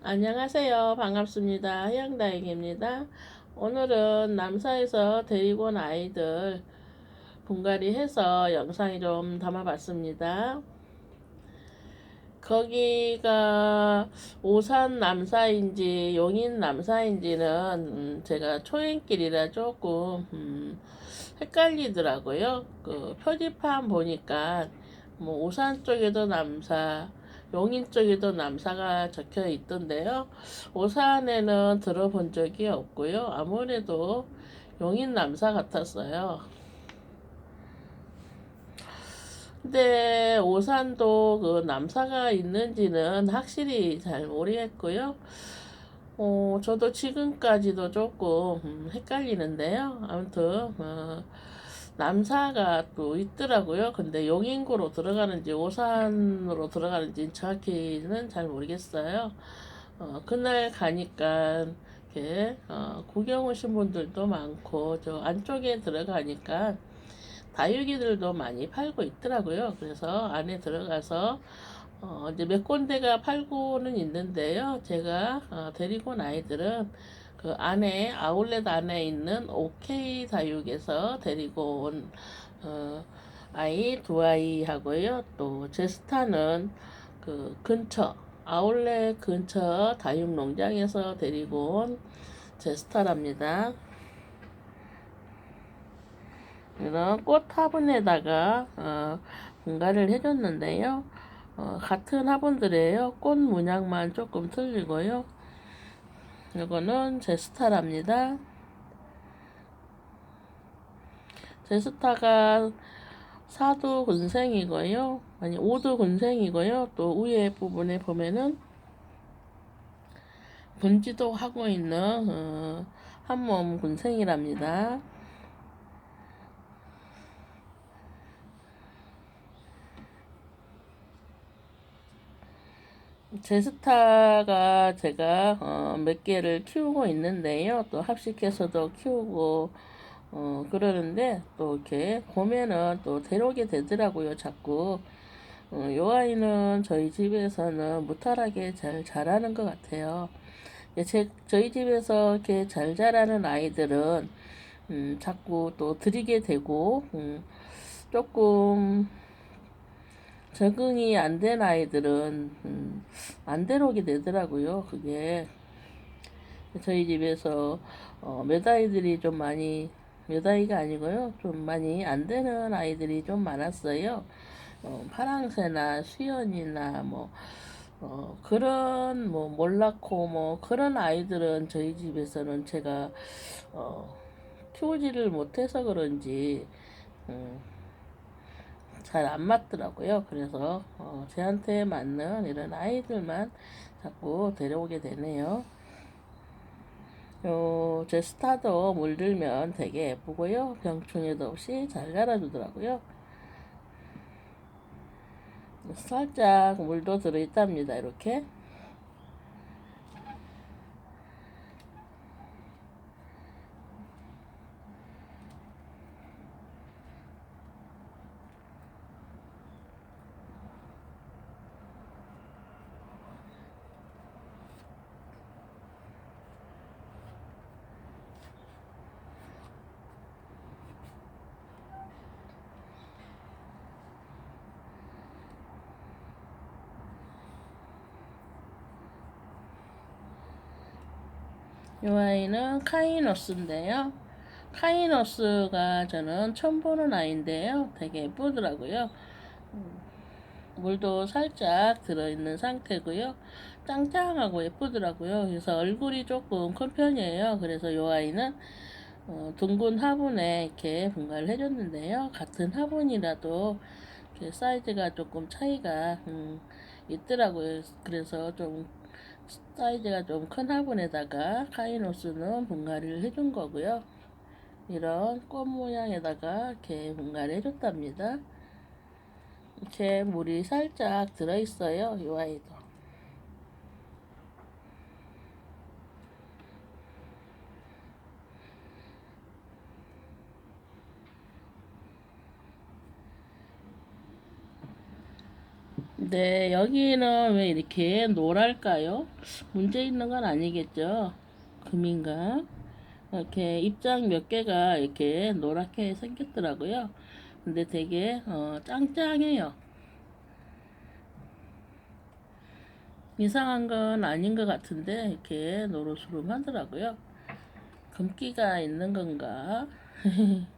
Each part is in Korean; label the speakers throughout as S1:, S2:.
S1: 안녕하세요. 반갑습니다. 해양다육입니다. 오늘은 남사에서 데리고 온 아이들 분갈이 해서 영상이 좀 담아봤습니다. 거기가 오산 남사인지 용인 남사인지는 음, 제가 초행길이라 조금 음, 헷갈리더라고요. 그 표지판 보니까 뭐 오산 쪽에도 남사, 용인 쪽에도 남사가 적혀 있던데요. 오산에는 들어본 적이 없고요. 아무래도 용인 남사 같았어요. 근데 오산도 그 남사가 있는지는 확실히 잘 모르겠고요. 어, 저도 지금까지도 조금 음, 헷갈리는데요. 아무튼 어, 남사가 또 있더라고요. 근데 용인구로 들어가는지 오산으로 들어가는지 정확히는 잘 모르겠어요. 어, 그날 가니까 이렇게 어, 구경 오신 분들도 많고 저 안쪽에 들어가니까 다육이들도 많이 팔고 있더라고요. 그래서 안에 들어가서 어, 이제 몇 군데가 팔고는 있는데요. 제가 어, 데리고 온 아이들은 그 안에 아울렛 안에 있는 OK 다육에서 데리고 온 어, 아이 두 아이 하고요. 또 제스타는 그 근처 아울렛 근처 다육 농장에서 데리고 온 제스타랍니다. 이런 꽃 화분에다가 어, 분갈이를 해줬는데요. 어, 같은 화분들이에요. 꽃 문양만 조금 틀리고요. 이거는 제스타랍니다. 제스타가 사두 군생이고요. 아니 오두 군생이고요. 또 위에 부분에 보면은 분지도 하고 있는 어, 한몸 군생이랍니다. 제스타가 제가 어, 몇 개를 키우고 있는데요. 또 합식해서도 키우고 어, 그러는데 또 이렇게 보면은 또 데려오게 되더라고요. 자꾸 어, 요 아이는 저희 집에서는 무탈하게 잘 자라는 것 같아요. 제, 저희 집에서 이렇게 잘 자라는 아이들은 음, 자꾸 또 드리게 되고 음, 조금 적응이 안 된 아이들은 음, 안 데려오게 되더라고요. 그게 저희 집에서 어, 몇 아이들이 좀 많이 몇 아이가 아니고요. 좀 많이 안 되는 아이들이 좀 많았어요. 어, 파랑새나 수연이나 뭐 어, 그런 뭐 몰라코 뭐 그런 아이들은 저희 집에서는 제가 어, 키우지를 못해서 그런지 음, 잘 안 맞더라고요. 그래서 어, 제한테 맞는 이런 아이들만 자꾸 데려오게 되네요. 요, 제 스타도 물들면 되게 예쁘고요. 병충해도 없이 잘 자라주더라고요. 살짝 물도 들어있답니다. 이렇게. 이 아이는 카이노스인데요. 카이노스가 저는 처음 보는 아이인데요. 되게 예쁘더라고요. 음, 물도 살짝 들어있는 상태고요. 짱짱하고 예쁘더라고요. 그래서 얼굴이 조금 큰 편이에요. 그래서 이 아이는 어, 둥근 화분에 이렇게 분갈을 해줬는데요. 같은 화분이라도 사이즈가 조금 차이가 음, 있더라고요. 그래서 좀 사이즈가 좀 큰 화분에다가 카이노스는 분갈이를 해준 거고요. 이런 꽃 모양에다가 이렇게 분갈이 해줬답니다. 이렇게 물이 살짝 들어있어요. 이 아이도. 네, 여기는 왜 이렇게 노랄까요? 문제 있는 건 아니겠죠? 금인가? 이렇게 입장 몇 개가 이렇게 노랗게 생겼더라고요. 근데 되게 어, 짱짱해요. 이상한 건 아닌 것 같은데 이렇게 노릇스름 하더라고요. 금기가 있는 건가?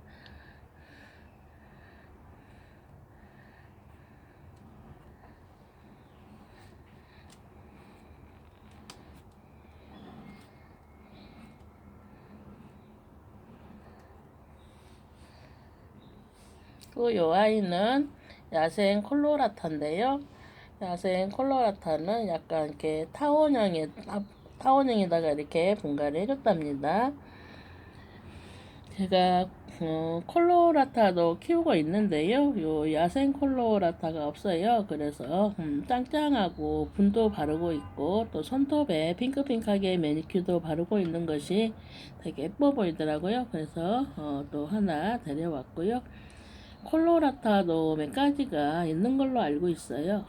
S1: 또요 아이는 야생 콜로라타인데요. 야생 콜로라타는 약간 이렇게 타원형에 타원형에다가 이렇게 분갈이 해줬답니다. 제가 어, 콜로라타도 키우고 있는데요. 요 야생 콜로라타가 없어요. 그래서 음, 짱짱하고 분도 바르고 있고 또 손톱에 핑크핑크하게 매니큐도 바르고 있는 것이 되게 예뻐 보이더라고요. 그래서 어, 또 하나 데려왔고요. 콜로라타도 몇 가지가 있는 걸로 알고 있어요.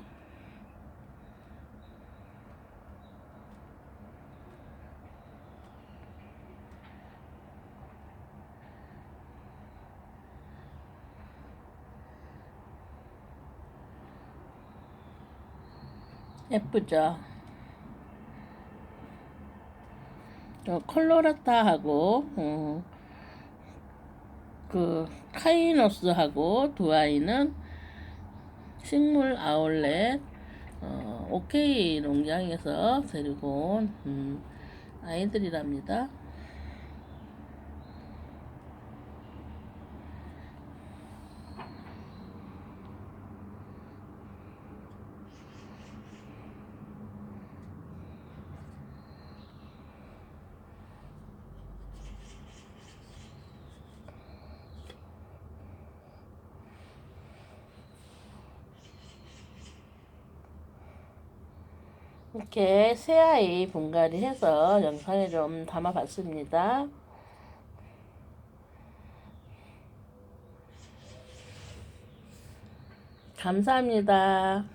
S1: 예쁘죠? 어, 콜로라타하고 어, 그 카이노스하고 두 아이는 식물 아울렛 어, 오케이 농장에서 데리고 온 음, 아이들이랍니다. 이렇게 새아이 분갈이 해서 영상에 좀 담아봤습니다. 감사합니다.